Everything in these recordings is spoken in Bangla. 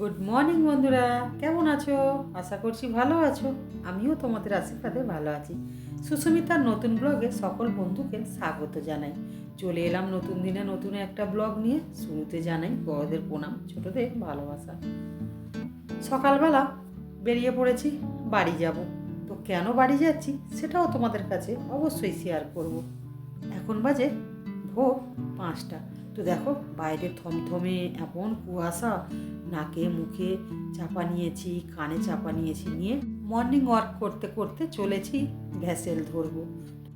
গুড মর্নিং বন্ধুরা। কেমন আছো? আশা করছি ভালো আছো। আমিও তোমাদের আশীর্বাদে ভালো আছি। সুস্মিতার নতুন ব্লগে সকল বন্ধুকে স্বাগত জানাই। চলে এলাম নতুন দিনে নতুন একটা ব্লগ নিয়ে। শুরুতে জানাই বড়দের প্রণাম, ছোটদের ভালোবাসা। সকালবেলা বেরিয়ে পড়েছি, বাড়ি যাব। তো কেন বাড়ি যাচ্ছি সেটাও তোমাদের কাছে অবশ্যই শেয়ার করব। এখন বাজে ভোর পাঁচটা। তো দেখো, বাইরে থমথমে এমন কুয়াশা, নাকে মুখে চাপা নিয়েছি, কানে চাপা নিয়েছি নিয়ে মর্নিং ওয়ার্ক করতে করতে চলেছি ভ্যাসেল ধরবো।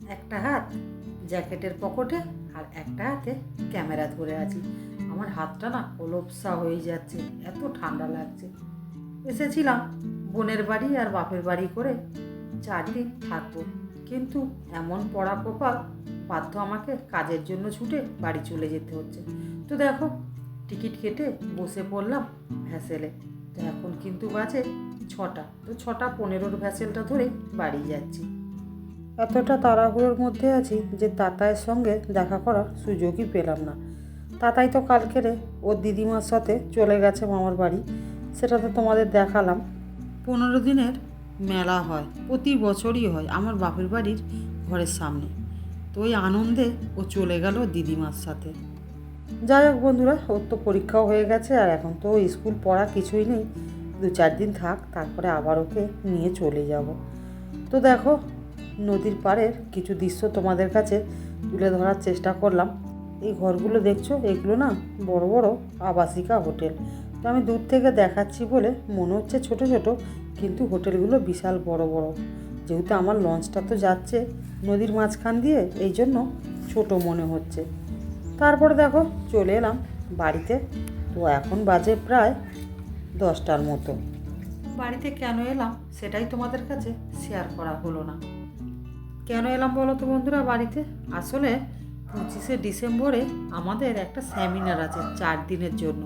একটা হাত জ্যাকেটের পকেটে আর একটা হাতে ক্যামেরা ধরে আছি। আমার হাতটা না কলপসা হয়ে যাচ্ছে, এত ঠান্ডা লাগছে। এসেছিলাম বোনের বাড়ি আর বাপের বাড়ি করে চার দিন থাকব। কিন্তু এমন পড়া কপাল বাধ্য আমাকে কাজের জন্য ছুটে বাড়ি চলে যেতে হচ্ছে। তো দেখো, টিকিট কেটে বসে পড়লাম ভ্যাসেলে। তো এখন কিন্তু বাজে ছটা। তো ছটা পনেরোর ভ্যাসেলটা ধরে বাড়ি যাচ্ছি। এতটা তাড়াহুড়োর মধ্যে আছি যে তাতায়ের সঙ্গে দেখা করার সুযোগই পেলাম না। তাতাই তো কালকেরে ওর দিদিমার সাথে চলে গেছে মামার বাড়ি। সেটা তো তোমাদের দেখালাম। পনেরো দিনের মেলা হয়, প্রতি বছরই হয় আমার বাপের বাড়ির ঘরের সামনে। তো ওই আনন্দে ও চলে গেল দিদিমার সাথে। যাই হোক বন্ধুরা, ওর তো পরীক্ষাও হয়ে গেছে আর এখন তো স্কুল পড়া কিছুই নেই। দু চার দিন থাক, তারপরে আবার ওকে নিয়ে চলে যাব। তো দেখো, নদীর পাড়ের কিছু দৃশ্য তোমাদের কাছে তুলে ধরার চেষ্টা করলাম। এই ঘরগুলো দেখছ? এগুলো না বড় বড় আবাসিকা হোটেল। তো আমি দূর থেকে দেখাচ্ছি বলে মনে হচ্ছে ছোট ছোট, কিন্তু হোটেলগুলো বিশাল বড় বড়। যেহেতু আমার লঞ্চটা তো যাচ্ছে নদীর মাঝখান দিয়ে, এই জন্য ছোট মনে হচ্ছে। তারপরে দেখো, চলে এলাম বাড়িতে। তো এখন বাজে প্রায় দশটার মতো। বাড়িতে কেন এলাম সেটাই তোমাদের কাছে শেয়ার করা হলো না। কেন এলাম বলো তো বন্ধুরা বাড়িতে? আসলে পঁচিশে ডিসেম্বরে আমাদের একটা সেমিনার আছে চার দিনের জন্য।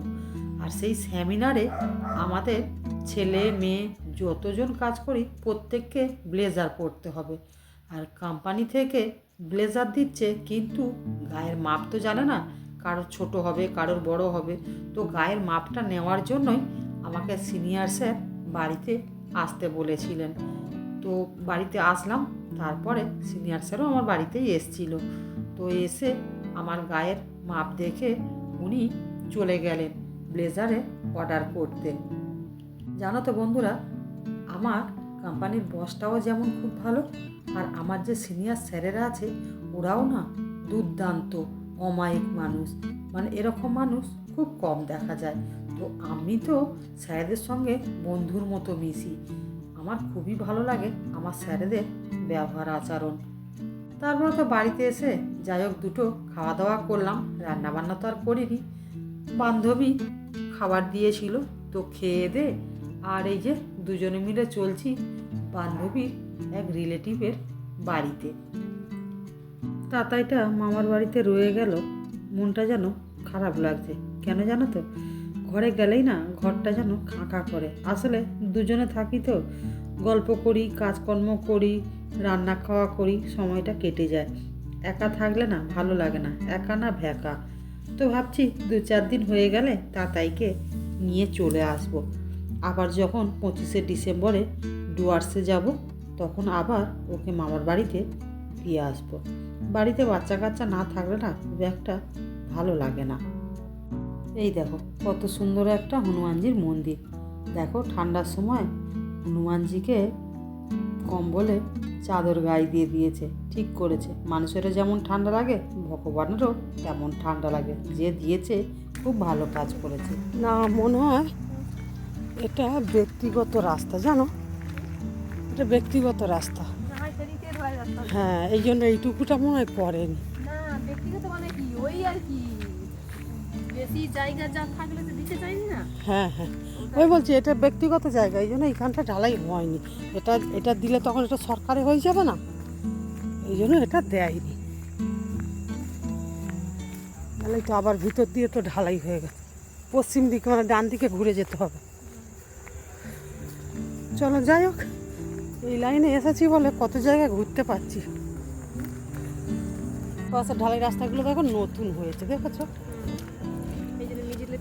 আর সেই সেমিনারে আমাদের ছেলে, মেয়ে যতজন কাজ করি প্রত্যেককে ব্লেজার পরতে হবে। আর কোম্পানি থেকে ব্লেজার দিচ্ছে কিন্তু গায়ের মাপ তো জানে না কারোর ছোট হবে, কারোর বড় হবে। তো গায়ের মাপটা নেওয়ার জন্যই আমাকে সিনিয়র স্যার বাড়িতে আসতে বলেছিলেন। তো বাড়িতে আসলাম, তারপরে সিনিয়র স্যারও আমার বাড়িতেই এসছিল। তো এসে আমার গায়ের মাপ দেখে উনি চলে গেলেন ব্লেজারে অর্ডার করতে। জানো তো বন্ধুরা আমার কোম্পানির বসটাও যেমন খুব ভালো, আর আমার যে সিনিয়র স্যারেরা আছে, ওরাও না দুর্দান্ত, অমায়িক মানুষ। মানে এরকম মানুষ খুব কম দেখা যায়। তো আমি তো স্যারেদের সঙ্গে বন্ধুর মতো মিশি। আমার খুবই ভালো লাগে আমার স্যারেদের ব্যবহার, আচরণ। তারপরে তো বাড়িতে এসে যাই হোক দুটো খাওয়া দাওয়া করলাম, রান্নাবান্না তো আর করিনি। বান্ধবী খাবার দিয়েছিল, তো খেয়ে দে আর এই যে দুজনে মিলে চলছি বান্ধবীর এক রিলেটিভের বাড়িতে। তাতাইটা মামার বাড়িতে রয়ে গেল। মনটা যেন খারাপ লাগছে। কেন জানো তো? ঘরে গেলেই না ঘরটা যেন খাঁকা করে। আসলে দুজনে থাকি তো। গল্প করি, কাজকর্ম করি, রান্না খাওয়া করি, সময়টা কেটে যায়। একা থাকলে না ভালো লাগে না। একা না ভ্যাকা। তো ভাবছি দু চার দিন হয়ে গেলে তাতাইকে নিয়ে চলে আসব। আবার যখন পঁচিশে ডিসেম্বরে ডুয়ার্সে যাব, তখন আবার ওকে মামার বাড়িতে দিয়ে আসব। বাড়িতে বাচ্চা কাচ্চা না থাকলে না খুব একটা ভালো লাগে না। এই দেখো, কত সুন্দর একটা হনুমানজির মন্দির। দেখো, ঠান্ডার সময় হনুমানজিকে কম্বলে চাদর গায়ে দিয়ে দিয়েছে, ঠিক করেছে। মানুষেরও যেমন ঠান্ডা লাগে, ভগবানেরও তেমন ঠান্ডা লাগে। যে দিয়েছে, খুব ভালো কাজ করেছে। না, মনে হয় এটা ব্যক্তিগত রাস্তা জানো? এটা ব্যক্তিগত রাস্তা। হ্যাঁ এই জন্য এইটুকুটা মনে হয় করেন না ব্যক্তিগত মানে হ্যাঁ হ্যাঁ। ওই বলছি এটা ব্যক্তিগত জায়গা এই জন্য এইখানটা ঢালাই হয়নি। এটা এটা দিলে তখন এটা সরকারি হয়ে যাবে না? এই জন্য এটা দেয়নি। তাহলে তো আবার ভিতর দিয়ে তো ঢালাই হয়ে গেছে। পশ্চিম দিকে মানে ডান দিকে ঘুরে যেতে হবে। চলো যাই হোক। এই লাইনে এসেছি বলে কত জায়গায় ঘুরতে পারছি। পাশে ঢালাই রাস্তাগুলো দেখো নতুন হয়েছে দেখেছ?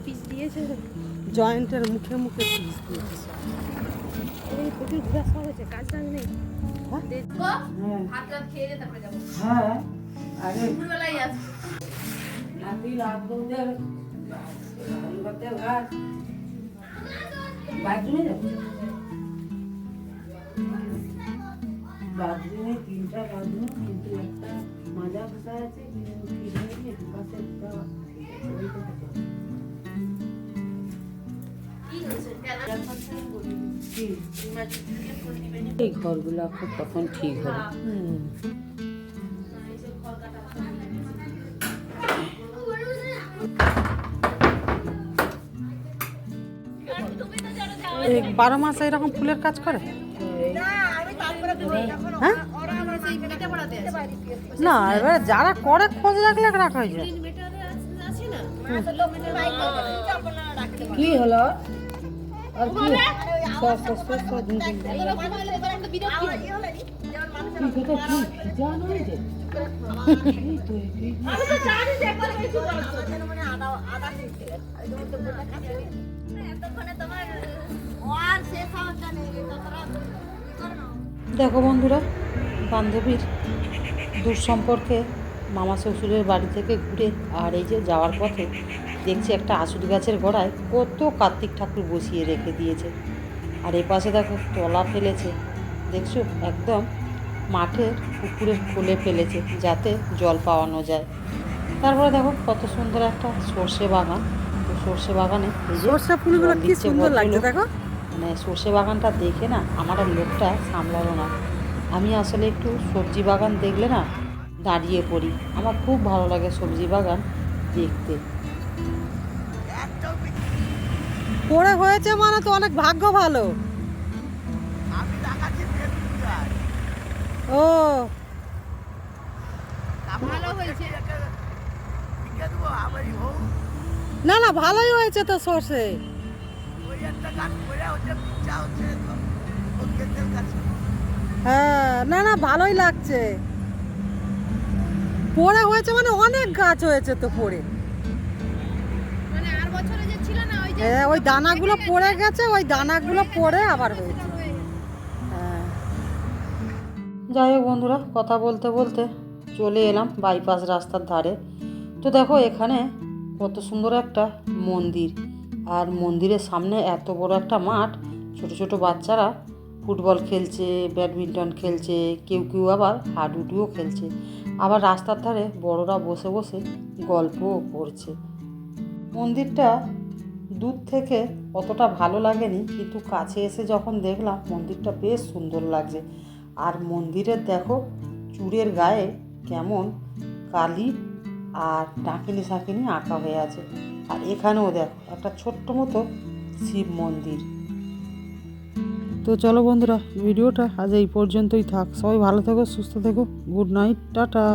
পিচ দিয়েছে জয়েন্টের মুখে মুখে পিস দিয়েছে। এই প্রচুর ঘোরা হয়েছে কাজ নেই। হ্যাঁ? আছে রাত বাথরুমে যাব? কিন্তু একটা মাজা আছে? এই ঘরগুলো খুব কখন ঠিক হবে বারো মাস এরকম ফুলের কাজ করে হ্যাঁ না এবারে যারা করে খোঁজ রাখলে রাখা হয়ে যায়। কি হলো। দেখো বন্ধুরা বান্ধবীর দূর সম্পর্কে মামা শ্বশুরের বাড়ি থেকে ঘুরে আর এই যে যাওয়ার পথে দেখছি একটা আশুর গাছের গোড়ায় কত কার্তিক ঠাকুর বসিয়ে রেখে দিয়েছে। আর এ পাশে দেখো তলা ফেলেছে। দেখছ? একদম মাঠের পুকুরের কোলে ফেলেছে যাতে জল পাওয়ানো যায়। তারপরে দেখো কত সুন্দর একটা সর্ষে বাগান। তো সর্ষে বাগানে সর্ষে ফুলগুলো কি সুন্দর লাগছে দেখো। মানে সর্ষে বাগানটা দেখে না আমার আর লোকটা সামলালো না। আমি আসলে একটু সবজি বাগান দেখলে না দাঁড়িয়ে পড়ি। আমার খুব ভালো লাগে সবজি বাগান দেখতে। পড়ে হয়েছে মানে তো অনেক ভাগ্য ভালো। ও। না না ভালোই হয়েছে তো সর্ষে হ্যাঁ না না ভালোই লাগছে। পড়ে হয়েছে মানে অনেক গাছ হয়েছে তো পড়ে। মানে হ্যাঁ ওই দানাগুলো পড়ে গেছে। ওই দানাগুলো পড়ে আবার হয়েছে। হ্যাঁ। যাই হোক বন্ধুরা কথা বলতে বলতে চলে এলাম বাইপাস রাস্তার ধারে। তো দেখো এখানে কত সুন্দর একটা মন্দির। আর মন্দিরের সামনে এত বড় একটা মাঠ ছোট ছোট বাচ্চারা ফুটবল খেলছে, ব্যাডমিন্টন খেলছে, কেউ কেউ আবার হাডুডুও খেলছে। আবার রাস্তার ধারে বড়রা বসে বসে গল্পও করছে। মন্দিরটা দূর থেকে অতটা ভালো লাগেনি, কিন্তু কাছে এসে যখন দেখলাম মন্দিরটা বেশ সুন্দর লাগছে। আর মন্দিরের দেখো চূড়ের গায়ে কেমন কালি আর ডাকিনি সাকিনি আঁকা হয়ে আছে। আর এখানেও দেখো একটা ছোট্ট মতো শিব মন্দির। তো চলো বন্ধুরা, ভিডিওটা আজ এই পর্যন্তই থাক। সবাই ভালো থেকো, সুস্থ থেকো। Good night, tata.